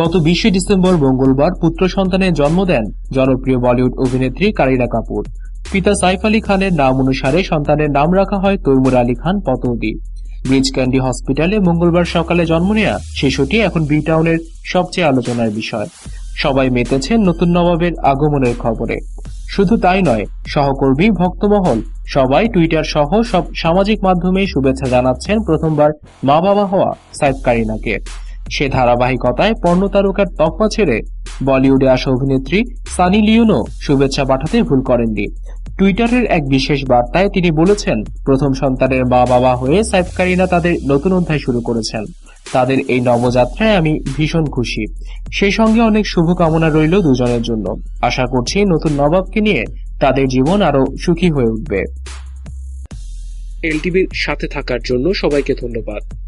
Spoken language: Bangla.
গত বিশে ডিসেম্বর মঙ্গলবার পুত্র সন্তানের জন্ম দেন জনপ্রিয় বলিউড অভিনেত্রী কারিনা কাপুর। পিতা সাইফ আলী খানের নাম অনুসারে সন্তানের নাম রাখা হয় তৈমুর আলী খান পতৌদি। ব্রিজ ক্যান্ডি হসপিটালে মঙ্গলবার সকালে জন্ম নেয়া শিশুটি এখন বি টাউনের সবচেয়ে আলোচনার বিষয়। সবাই মেতেছেন নতুন নবাবের আগমনের খবরে। শুধু তাই নয়, সহকর্মী ভক্তমহল সবাই টুইটার সহ সব সামাজিক মাধ্যমে শুভেচ্ছা জানাচ্ছেন প্রথমবার মা বাবা হওয়া সাইফ কারিনাকে। সে ধারাবাহিকতায় পর্ণ তারকার তকমা ছেড়ে বলিউডে আসা অভিনেত্রী সানি লিওনও শুভেচ্ছা পাঠাতে ভুল করেননি। টুইটারের এক বিশেষ বার্তায় তিনি বলেছেন, প্রথম সন্তানের মা বাবা হয়ে সাইফ কারিনা তাদের নতুন অধ্যায় শুরু করেছেন। তাদের এই নবযাত্রায় আমি ভীষণ খুশি। সেই সঙ্গে অনেক শুভকামনা রইল দুজনের জন্য। আশা করছি নতুন নবাবকে নিয়ে তাদের জীবন আরও সুখী হয়ে উঠবে। এলটিভির সাথে থাকার জন্য সবাইকে ধন্যবাদ।